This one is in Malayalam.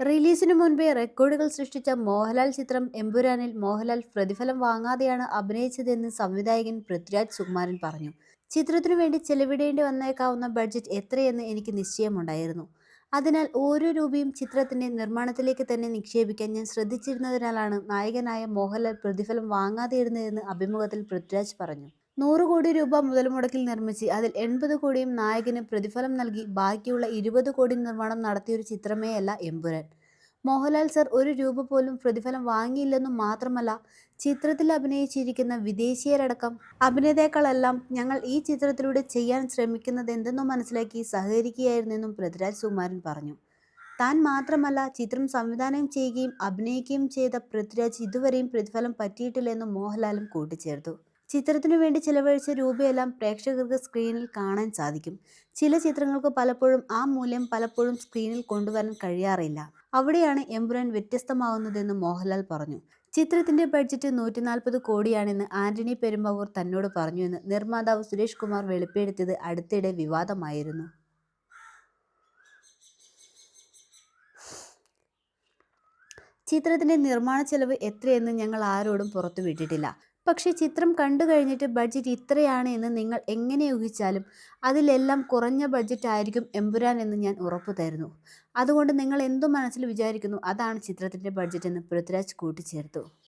റിലീസിനു മുൻപേ റെക്കോർഡുകൾ സൃഷ്ടിച്ച മോഹൻലാൽ ചിത്രം എമ്പുരാനിൽ മോഹൻലാൽ പ്രതിഫലം വാങ്ങാതെയാണ് അഭിനയിച്ചതെന്ന് സംവിധായകൻ പൃഥ്വിരാജ് സുകുമാരൻ പറഞ്ഞു. ചിത്രത്തിനു വേണ്ടി ചെലവിടേണ്ടി വന്നേക്കാവുന്ന ബഡ്ജറ്റ് എത്രയെന്ന് എനിക്ക് നിശ്ചയമുണ്ടായിരുന്നു. അതിനാൽ ഓരോ രൂപയും ചിത്രത്തിന്റെ നിർമ്മാണത്തിലേക്ക് തന്നെ നിക്ഷേപിക്കാൻ ഞാൻ ശ്രദ്ധിച്ചിരുന്നതിനാലാണ് നായകനായ മോഹൻലാൽ പ്രതിഫലം വാങ്ങാതെയിരുന്നതെന്ന് അഭിമുഖത്തിൽ പൃഥ്വിരാജ് പറഞ്ഞു. നൂറ് കോടി രൂപ മുതൽ മുടക്കിൽ നിർമ്മിച്ച് അതിൽ എൺപത് കോടിയും നായകന് പ്രതിഫലം നൽകി ബാക്കിയുള്ള ഇരുപത് കോടി നിർമ്മാണം നടത്തിയൊരു ചിത്രമേയല്ല എമ്പുരാൻ. മോഹൻലാൽ സർ ഒരു രൂപ പോലും പ്രതിഫലം വാങ്ങിയില്ലെന്നും മാത്രമല്ല ചിത്രത്തിൽ അഭിനയിച്ചിരിക്കുന്ന വിദേശീയരടക്കം അഭിനേതാക്കളെല്ലാം ഞങ്ങൾ ഈ ചിത്രത്തിലൂടെ ചെയ്യാൻ ശ്രമിക്കുന്നത് എന്തെന്നും മനസ്സിലാക്കി സഹകരിക്കുകയായിരുന്നെന്നും പൃഥ്വിരാജ് സുകുമാരൻ പറഞ്ഞു. താൻ മാത്രമല്ല ചിത്രം സംവിധാനം ചെയ്യുകയും അഭിനയിക്കുകയും ചെയ്ത പൃഥ്വിരാജ് ഇതുവരെയും പ്രതിഫലം പറ്റിയിട്ടില്ലെന്നും മോഹൻലാലും കൂട്ടിച്ചേർത്തു. ചിത്രത്തിനു വേണ്ടി ചിലവഴിച്ച രൂപയെല്ലാം പ്രേക്ഷകർക്ക് സ്ക്രീനിൽ കാണാൻ സാധിക്കും. ചില ചിത്രങ്ങൾക്ക് പലപ്പോഴും ആ മൂല്യം പലപ്പോഴും സ്ക്രീനിൽ കൊണ്ടുവരാൻ കഴിയാറില്ല. അവിടെയാണ് എമ്പുരാൻ വ്യത്യസ്തമാവുന്നതെന്ന് മോഹൻലാൽ പറഞ്ഞു. ചിത്രത്തിന്റെ ബഡ്ജറ്റ് നൂറ്റി നാൽപ്പത് കോടിയാണെന്ന് ആന്റണി പെരുമ്പാവൂർ തന്നോട് പറഞ്ഞുവെന്ന് നിർമ്മാതാവ് സുരേഷ് കുമാർ വെളിപ്പെടുത്തിയത് അടുത്തിടെ വിവാദമായിരുന്നു. ചിത്രത്തിന്റെ നിർമ്മാണ ചെലവ് എത്രയെന്ന് ഞങ്ങൾ ആരോടും പുറത്തുവിട്ടിട്ടില്ല. പക്ഷേ ചിത്രം കണ്ടു കഴിഞ്ഞിട്ട് ബഡ്ജറ്റ് ഇത്രയാണ് എന്ന് നിങ്ങൾ എങ്ങനെ ഊഹിച്ചാലും അതിലെല്ലാം കുറഞ്ഞ ബഡ്ജറ്റ് ആയിരിക്കും എമ്പുരാൻ എന്ന് ഞാൻ ഉറപ്പു തരുന്നു. അതുകൊണ്ട് നിങ്ങൾ എന്തു മനസ്സിൽ വിചാരിക്കുന്നു അതാണ് ചിത്രത്തിന്റെ ബഡ്ജറ്റ് എന്ന് പൃഥ്വിരാജ് കൂട്ടിച്ചേർത്തു.